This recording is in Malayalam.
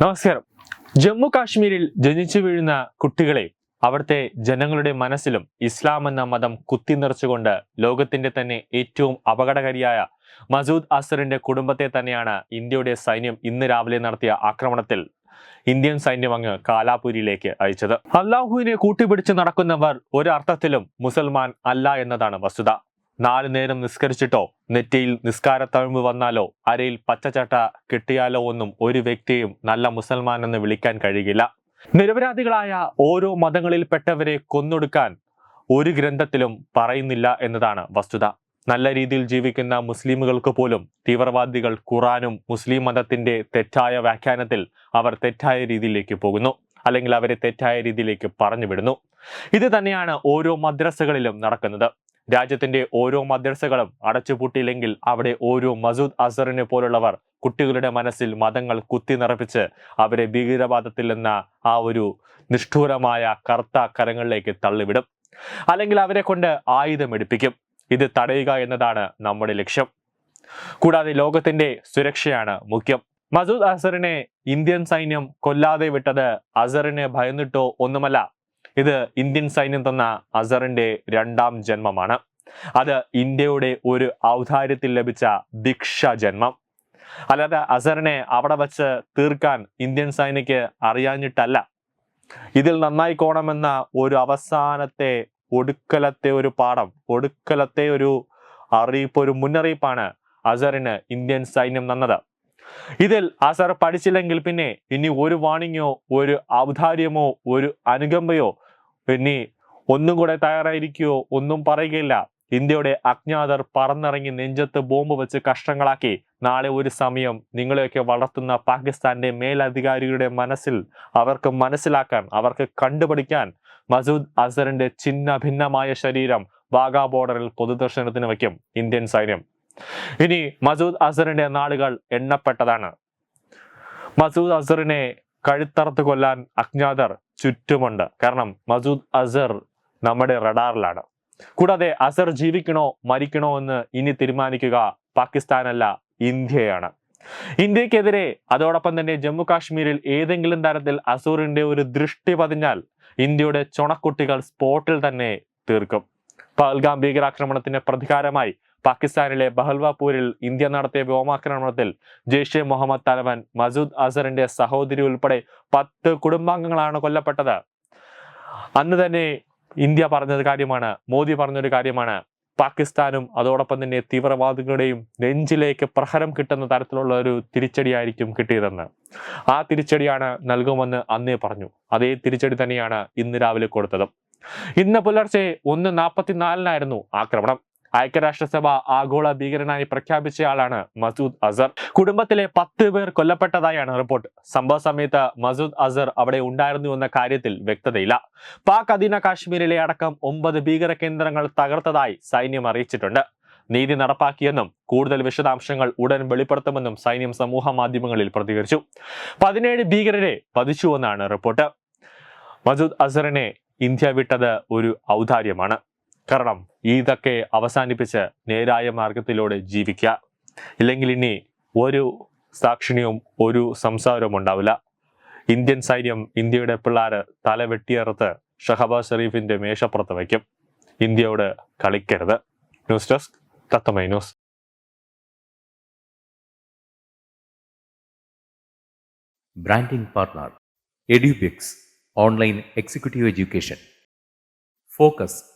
നമസ്കാരം. ജമ്മു കാശ്മീരിൽ ജനിച്ചു വീഴുന്ന കുട്ടികളെ അവിടുത്തെ ജനങ്ങളുടെ മനസ്സിലും ഇസ്ലാം എന്ന മതം കുത്തി നിറച്ചുകൊണ്ട് ലോകത്തിന്റെ തന്നെ ഏറ്റവും അപകടകാരിയായ മസൂദ് അസറിന്റെ കുടുംബത്തെ തന്നെയാണ് ഇന്ത്യയുടെ സൈന്യം ഇന്ന് രാവിലെ നടത്തിയ ആക്രമണത്തിൽ ഇന്ത്യൻ സൈന്യം അങ്ങ് കാലാപുരിയിലേക്ക് അയച്ചത്. അള്ളാഹുവിനെ കൂട്ടിപിടിച്ച് നടക്കുന്നവർ ഒരർത്ഥത്തിലും മുസൽമാൻ അല്ല എന്നതാണ് വസ്തുത. നാല് നേരം നിസ്കരിച്ചിട്ടോ നെറ്റിയിൽ നിസ്കാര തഴുമ്പ് വന്നാലോ അരയിൽ പച്ചച്ചട്ട കിട്ടിയാലോ ഒന്നും ഒരു വ്യക്തിയും നല്ല മുസൽമാൻ എന്ന് വിളിക്കാൻ കഴിയില്ല. നിരപരാധികളായ ഓരോ മതങ്ങളിൽപ്പെട്ടവരെ കൊന്നൊടുക്കാൻ ഒരു ഗ്രന്ഥത്തിലും പറയുന്നില്ല എന്നതാണ് വസ്തുത. നല്ല രീതിയിൽ ജീവിക്കുന്ന മുസ്ലിമുകൾക്ക് പോലും തീവ്രവാദികൾ ഖുറാനും മുസ്ലിം മതത്തിന്റെ തെറ്റായ വ്യാഖ്യാനത്തിൽ അവർ തെറ്റായ രീതിയിലേക്ക് പോകുന്നു അല്ലെങ്കിൽ അവരെ തെറ്റായ രീതിയിലേക്ക് പറഞ്ഞു വിടുന്നു ഇത് തന്നെയാണ് ഓരോ മദ്രസകളിലും നടക്കുന്നത്. രാജ്യത്തിന്റെ ഓരോ മദ്രസകളും അടച്ചുപൂട്ടിയില്ലെങ്കിൽ അവിടെ ഓരോ മസൂദ് അസറിനെ പോലുള്ളവർ കുട്ടികളുടെ മനസ്സിൽ മതങ്ങൾ കുത്തി നിറപ്പിച്ച് അവരെ ഭീകരവാദത്തിൽ എന്ന ആ ഒരു നിഷ്ഠൂരമായ കറുത്ത കരങ്ങളിലേക്ക് തള്ളിവിടും. അല്ലെങ്കിൽ അവരെ കൊണ്ട് ആയുധം എടുപ്പിക്കും. ഇത് തടയുക എന്നതാണ് നമ്മുടെ ലക്ഷ്യം. കൂടാതെ ലോകത്തിന്റെ സുരക്ഷയാണ് മുഖ്യം. മസൂദ് അസറിനെ ഇന്ത്യൻ സൈന്യം കൊല്ലാതെ വിട്ടത് അസറിനെ ഭയന്നിട്ടോ ഒന്നുമല്ല. ഇത് ഇന്ത്യൻ സൈന്യം തന്ന അസറിന്റെ രണ്ടാം ജന്മമാണ്. അത് ഇന്ത്യയുടെ ഒരു ഔദാര്യത്തിൽ ലഭിച്ച ദീക്ഷ ജന്മം. അല്ലാതെ അസറിനെ അവിടെ വച്ച് തീർക്കാൻ ഇന്ത്യൻ സൈനിക്ക് അറിയാഞ്ഞിട്ടല്ല. ഇതിൽ നന്നായി കോണമെന്ന ഒരു അവസാനത്തെ ഒടുക്കലത്തെ ഒരു പാഠം ഒടുക്കലത്തെ ഒരു അറിയിപ്പ് ഒരു മുന്നറിയിപ്പാണ് അസറിന് ഇന്ത്യൻ സൈന്യം തന്നത്. ഇതിൽ അസർ പഠിച്ചില്ലെങ്കിൽ പിന്നെ ഇനി ഒരു വാണിങ്ങോ ഒരു ഔദാര്യമോ ഒരു അനുകമ്പയോ ഇനി ഒന്നും കൂടെ തയ്യാറായിരിക്കുവോ? ഒന്നും പറയുകയില്ല. ഇന്ത്യയുടെ അജ്ഞാതർ പറന്നിറങ്ങി നെഞ്ചത്ത് ബോംബ് വെച്ച് കഷ്ടങ്ങളാക്കി. നാളെ ഒരു സമയം നിങ്ങളെയൊക്കെ വളർത്തുന്ന പാകിസ്ഥാന്റെ മേലധികാരികളുടെ മനസ്സിൽ അവർക്ക് മനസ്സിലാക്കാൻ അവർക്ക് കണ്ടുപിടിക്കാൻ മസൂദ് അസറിന്റെ ചിന്ന ഭിന്നമായ ശരീരം വാഗാ ബോർഡറിൽ പൊതുദർശനത്തിന് വയ്ക്കും ഇന്ത്യൻ സൈന്യം. ഇനി മസൂദ് അസറിന്റെ നാളുകൾ എണ്ണപ്പെട്ടതാണ്. മസൂദ് അസറിനെ കഴുത്തറത്ത് കൊല്ലാൻ അജ്ഞാതർ ചുറ്റുമുണ്ട്. കാരണം മസൂദ് അസർ നമ്മുടെ റഡാറിലാണ്. കൂടാതെ അസർ ജീവിക്കണോ മരിക്കണോ എന്ന് ഇനി തീരുമാനിക്കുക പാകിസ്ഥാനല്ല ഇന്ത്യയാണ്. ഇന്ത്യക്കെതിരെ അതോടൊപ്പം തന്നെ ജമ്മു കാശ്മീരിൽ ഏതെങ്കിലും തരത്തിൽ അസൂറിന്റെ ഒരു ദൃഷ്ടി പതിഞ്ഞാൽ ഇന്ത്യയുടെ ചുണക്കുട്ടികൾ സ്പോട്ടിൽ തന്നെ തീർക്കും. പഹൽഗാം ഭീകരാക്രമണത്തിന് പ്രതികാരമായി പാകിസ്ഥാനിലെ ബഹൽവാപൂരിൽ ഇന്ത്യ നടത്തിയ വ്യോമാക്രമണത്തിൽ ജെയ്ഷെ മുഹമ്മദ് തലവൻ മസൂദ് അസറിന്റെ സഹോദരി ഉൾപ്പെടെ പത്ത് കുടുംബാംഗങ്ങളാണ് കൊല്ലപ്പെട്ടത്. അന്ന് തന്നെ ഇന്ത്യ പറഞ്ഞൊരു കാര്യമാണ് മോദി പറഞ്ഞൊരു കാര്യമാണ് പാകിസ്ഥാനും അതോടൊപ്പം തന്നെ തീവ്രവാദികളുടെയും നെഞ്ചിലേക്ക് പ്രഹരം കിട്ടുന്ന തരത്തിലുള്ള ഒരു തിരിച്ചടിയായിരിക്കും കിട്ടിയതെന്ന്. ആ തിരിച്ചടിയാണ് നൽകുമെന്ന് അന്നേ പറഞ്ഞു. അതേ തിരിച്ചടി തന്നെയാണ് ഇന്ന് രാവിലെ കൊടുത്തത്. ഇന്ന് പുലർച്ചെ ഒന്ന് നാൽപ്പത്തിനാലിനായിരുന്നു ആക്രമണം. ഐക്യരാഷ്ട്രസഭ ആഗോള ഭീകരനായി പ്രഖ്യാപിച്ചയാളാണ് മസൂദ് അസർ. കുടുംബത്തിലെ പത്ത് പേർ കൊല്ലപ്പെട്ടതായാണ് റിപ്പോർട്ട്. സംഭവ സമയത്ത് മസൂദ് അസർ അവിടെ ഉണ്ടായിരുന്നു എന്ന കാര്യത്തിൽ വ്യക്തതയില്ല. പാക് അധീന കാശ്മീരിലെ അടക്കം ഒമ്പത് ഭീകര കേന്ദ്രങ്ങൾ തകർത്തതായി സൈന്യം അറിയിച്ചിട്ടുണ്ട്. നീതി നടപ്പാക്കിയെന്നും കൂടുതൽ വിശദാംശങ്ങൾ ഉടൻ വെളിപ്പെടുത്തുമെന്നും സൈന്യം സമൂഹ മാധ്യമങ്ങളിൽ പ്രതികരിച്ചു. പതിനേഴ് ഭീകരരെ വധിച്ചുവെന്നാണ് റിപ്പോർട്ട്. മസൂദ് അസറിനെ ഇന്ത്യ വിട്ടത് ഒരു ഔദാര്യമാണ്. കാരണം ഇതൊക്കെ അവസാനിപ്പിച്ച് നേരായ മാർഗത്തിലൂടെ ജീവിക്കുക. ഇല്ലെങ്കിൽ ഇനി ഒരു സാക്ഷിണിയും ഒരു സംസാരവും ഉണ്ടാവില്ല. ഇന്ത്യൻ സൈന്യം ഇന്ത്യയുടെ പിള്ളേര് തല വെട്ടിയറുത്ത് ഷഹബാസ് ഷെറീഫിന്റെ മേശപ്പുറത്ത് വയ്ക്കും. ഇന്ത്യയോട് കളിക്കരുത്. News desk തത്തമൈ news. Branding partner online executive education. Focus